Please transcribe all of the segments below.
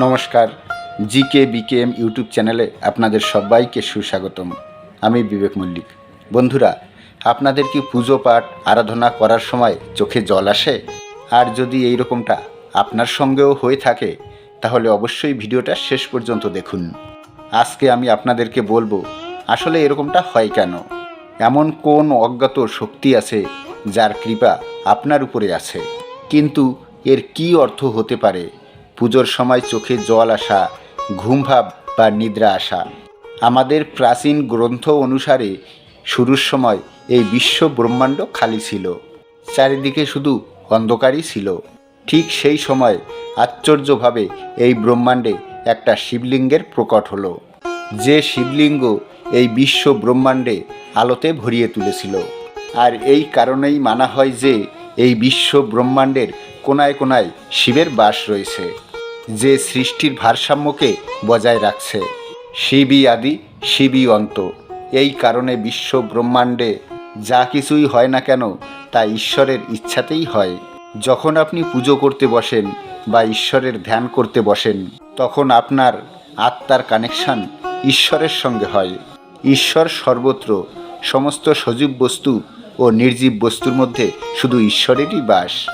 নমস্কার, GK, BKM YouTube চ্যানেলে আপনাদের সবাইকে সুস্বাগতম। আমি বিবেক মল্লিক। বন্ধুরা, আপনাদের কি পুজো পাঠ, আরাধনা করার সময় চোখে জল আসে? আর যদি এই রকমটা আপনার সঙ্গেও হয়ে থাকে, তাহলে অবশ্যই ভিডিওটা শেষ পর্যন্ত দেখুন। আজকে আমি আপনাদেরকে বলব, আসলে এরকমটা হয় কেন? এমন কোন অজ্ঞাত শক্তি আছে যার কৃপা আপনার উপরে আছে? কিন্তু এর কি অর্থ হতে পারে? পুজোর সময় চোখে জল আসা ঘুমভাব বা নিদ্রা আসা। আমাদের প্রাচীন গ্রন্থ অনুসারে শুরুর সময় এই বিশ্ব ব্রহ্মাণ্ড খালি ছিল। চারিদিকে শুধু অন্ধকারই ছিল। ঠিক সেই সময় আশ্চর্যভাবে এই ব্রহ্মাণ্ডে একটা শিবলিঙ্গের প্রকট হলো। যে শিবলিঙ্গ এই বিশ্ব ব্রহ্মাণ্ডে আলোতে ভরিয়ে তুলেছিল। আর এই কারণেই মানা হয় যে এই বিশ্ব ব্রহ্মাণ্ডের কোনায় কোনায় শিবের বাস রয়েছে। যে সৃষ্টির ভারসাম্যকে বজায় রাখছে। শিবই আদি, শিবই অন্ত। এই কারণে বিশ্ব ব্রহ্মাণ্ডে যা কিছুই হয় না কেন, তা ঈশ্বরের ইচ্ছাতেই হয়। যখন আপনি পুজো করতে বসেন বা ঈশ্বরের ধ্যান করতে বসেন, তখন আপনার আত্মার কানেকশন ঈশ্বরের সঙ্গে হয়। ঈশ্বর সর্বত্র সমস্ত সজীব বস্তু ও নির্জীব বস্তুর মধ্যে শুধু ঈশ্বরেরই বাস।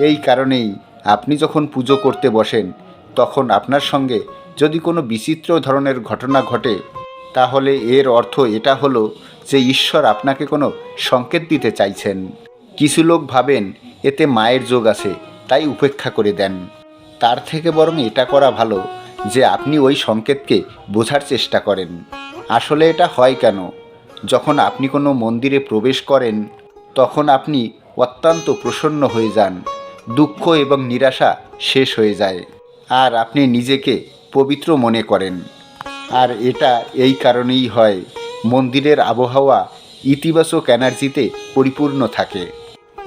এই কারণেই আপনি যখন পুজো করতে বসেন, তখন আপনার সঙ্গে যদি কোনো বিচিত্র ধরনের ঘটনা ঘটে, তাহলে এর অর্থ এটা হলো যে ঈশ্বর আপনাকে কোনো সংকেত দিতে চাইছেন। কিছু লোক ভাবেন, এতে মায়ের যোগ আছে, তাই উপেক্ষা করে দেন। তার থেকে বরং এটা করা ভালো যে আপনি ওই সংকেতকে বোঝার চেষ্টা করেন। আসলে এটা হয় কেন? যখন আপনি কোনো মন্দিরে প্রবেশ করেন, তখন আপনি অত্যন্ত প্রসন্ন হয়ে যান। দুঃখ এবং নিরাশা শেষ হয়ে যায়। আর আপনি নিজেকে পবিত্র মনে করেন। আর এটা এই কারণেই হয়, মন্দিরের আবহাওয়া ইতিবাচক এনার্জিতে পরিপূর্ণ থাকে,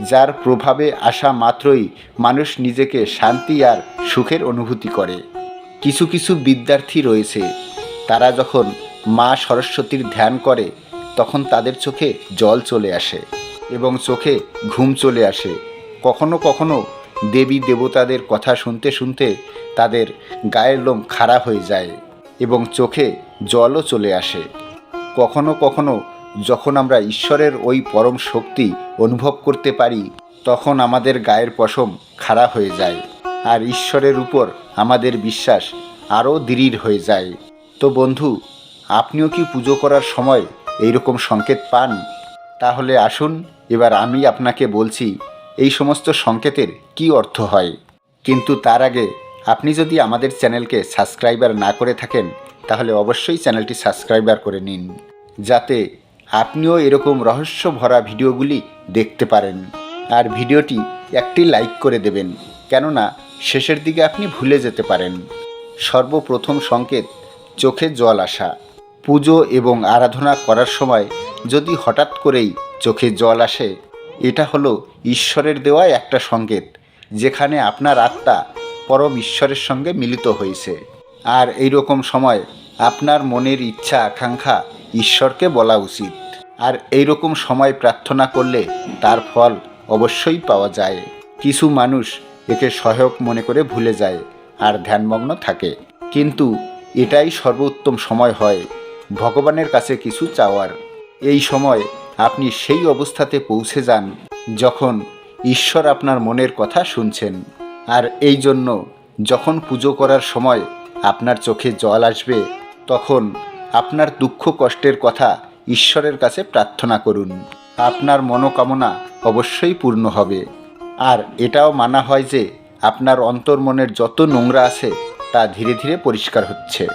যার প্রভাবে আসা মাত্রই মানুষ নিজেকে শান্তি আর সুখের অনুভূতি করে। কিছু কিছু বিদ্যার্থী রয়েছে, তারা যখন মা সরস্বতীর ধ্যান করে, তখন তাদের চোখে জল চলে আসে এবং চোখে ঘুম চলে আসে। কখনো কখনো দেবী দেবতাদের কথা শুনতে শুনতে তাদের গায়ের লোম খাড়া হয়ে যায় এবং চোখে জলও চলে আসে। কখনো কখনো যখন আমরা ঈশ্বরের ওই পরম শক্তি অনুভব করতে পারি, তখন আমাদের গায়ের পশম খাড়া হয়ে যায় আর ঈশ্বরের উপর আমাদের বিশ্বাস আরও দৃঢ় হয়ে যায়। তো বন্ধু, আপনিও কি পুজো করার সময় এইরকম সংকেত পান? তাহলে আসুন, এবার আমি আপনাকে বলছি এই সমস্ত সংকেতের কি অর্থ হয়? কিন্তু তার আগে আপনি যদি আমাদের চ্যানেলকে সাবস্ক্রাইবার না করে থাকেন, তাহলে অবশ্যই চ্যানেলটি সাবস্ক্রাইবার করে নিন, যাতে আপনিও এরকম রহস্য ভরা ভিডিওগুলি দেখতে পারেন। আর ভিডিওটি একটি লাইক করে দেবেন, কেননা শেষের দিকে আপনি ভুলে যেতে পারেন। সর্বপ্রথম সংকেত, চোখে জল আসা। পুজো এবং আরাধনা করার সময় যদি হঠাৎ করেই চোখে জল আসে এটা হলো ঈশ্বরের দেওয়া একটা সংকেত, যেখানে আপনার আত্মা পরম ঈশ্বরের সঙ্গে মিলিত হয়েছে। আর এই রকম সময় আপনার মনের ইচ্ছা, আকাঙ্ক্ষা ঈশ্বরকে বলা উচিত। আর এই রকম সময় প্রার্থনা করলে তার ফল অবশ্যই পাওয়া যায়। কিছু মানুষ একে সহায়ক মনে করে ভুলে যায় আর ধ্যানমগ্ন থাকে। কিন্তু এটাই সর্বোত্তম সময় হয় ভগবানের কাছে কিছু চাওয়ার। এই সময় আপনি সেই অবস্থাতে পৌঁছে যান যখন ঈশ্বর আপনার মনের কথা শুনছেন। আর এই জন্য যখন পুজো করার সময় আপনার চোখে জল আসবে, তখন আপনার দুঃখ কষ্টের কথা ঈশ্বরের কাছে প্রার্থনা করুন। আপনার মনোকামনা অবশ্যই পূর্ণ হবে। আর এটাও মানা হয় যে আপনার অন্তর্মনের যত নোংরা আছে, তা ধীরে ধীরে পরিষ্কার হচ্ছে।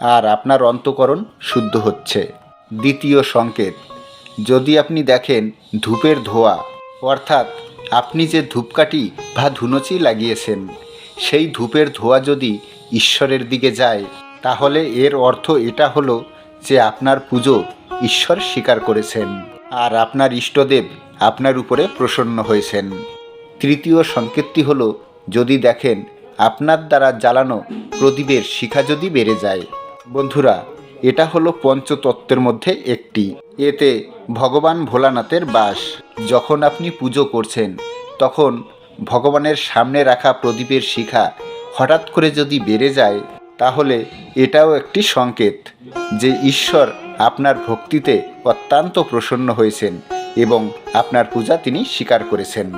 আর আপনার অন্তকরণ শুদ্ধ হচ্ছে। দ্বিতীয় সংকেত। যদি আপনি দেখেন ধূপের ধোয়া, অর্থাৎ আপনি যে ধূপকাঠি বা ধুনুচি লাগিয়েছেন, সেই ধূপের ধোয়া যদি ঈশ্বরের দিকে যায়, তাহলে এর অর্থ এটা হলো যে আপনার পুজো ঈশ্বর স্বীকার করেছেন আর আপনার ইষ্টদেব আপনার উপরে প্রসন্ন হয়েছেন। তৃতীয় সংকেতটি হল, যদি দেখেন আপনার দ্বারা জ্বালানো প্রদীপের শিখা যদি বেড়ে যায়। বন্ধুরা এটা হলো পঞ্চতত্ত্বের মধ্যে একটি। এতে ভগবান ভোলানাথের বাস। যখন আপনি পুজো করছেন, তখন ভগবানের সামনে রাখা প্রদীপের শিখা হঠাৎ করে যদি বেড়ে যায়, তাহলে এটাও একটি সংকেত যে ঈশ্বর আপনার ভক্তিতে অত্যন্ত প্রসন্ন হয়েছেন এবং আপনার পূজা তিনি স্বীকার করেছেন।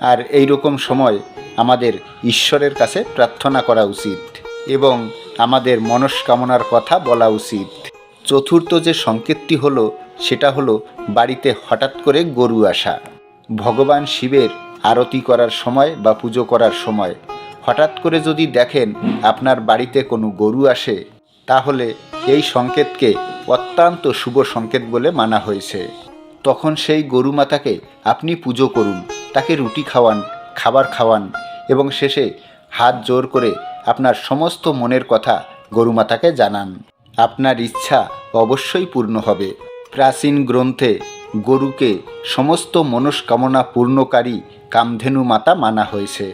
আর এই রকম সময় আমাদের ঈশ্বরের কাছে প্রার্থনা করা উচিত। এবং আমাদের মনস্কামনার কথা বলা উচিত। চতুর্থ যে সংকেতটি হলো, সেটা হলো বাড়িতে হঠাৎ করে গরু আসা। ভগবান শিবের আরতি করার সময় বা পুজো করার সময় হঠাৎ করে যদি দেখেন আপনার বাড়িতে কোনো গরু আসে, তাহলে এই সংকেতকে অত্যন্ত শুভ সংকেত বলে মানা হয়েছে। তখন সেই গরু মাতাকে আপনি পুজো করুন, তাকে রুটি খাওয়ান, খাবার খাওয়ান এবং শেষে হাত জোর করে আপনার সমস্ত মনের কথা গরুমাতাকে জানান। আপনার ইচ্ছা অবশ্যই পূর্ণ হবে। প্রাচীন গ্রন্থে গরুকে সমস্ত মনস্কামনা পূর্ণকারী কামধেনু মাতা মানা হয়েছে।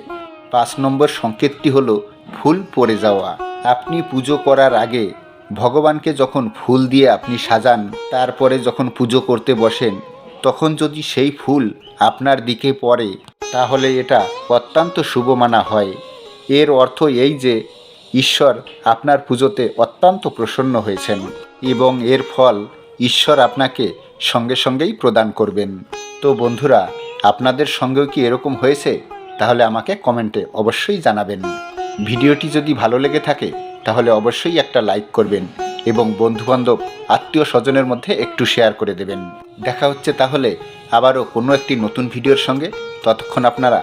পাঁচ নম্বর সংকেতটি হল, ফুল পড়ে যাওয়া। আপনি পুজো করার আগে ভগবানকে যখন ফুল দিয়ে আপনি সাজান, তারপরে যখন পুজো করতে বসেন, তখন যদি সেই ফুল আপনার দিকে পড়ে, তাহলে এটা অত্যন্ত শুভ মানা হয়। এর অর্থ এই যে, ঈশ্বর আপনার পুজোতে অত্যন্ত প্রসন্ন হয়েছেন এবং এর ফল ঈশ্বর আপনাকে সঙ্গে সঙ্গেই প্রদান করবেন। তো বন্ধুরা, আপনাদের সঙ্গেও কি এরকম হয়েছে? তাহলে আমাকে কমেন্টে অবশ্যই জানাবেন। ভিডিওটি যদি ভালো লেগে থাকে, তাহলে অবশ্যই একটা লাইক করবেন এবং বন্ধুবান্ধব, আত্মীয় স্বজনের মধ্যে একটু শেয়ার করে দেবেন। দেখা হচ্ছে তাহলে আবারও কোনো একটি নতুন ভিডিওর সঙ্গে। ততক্ষণ আপনারা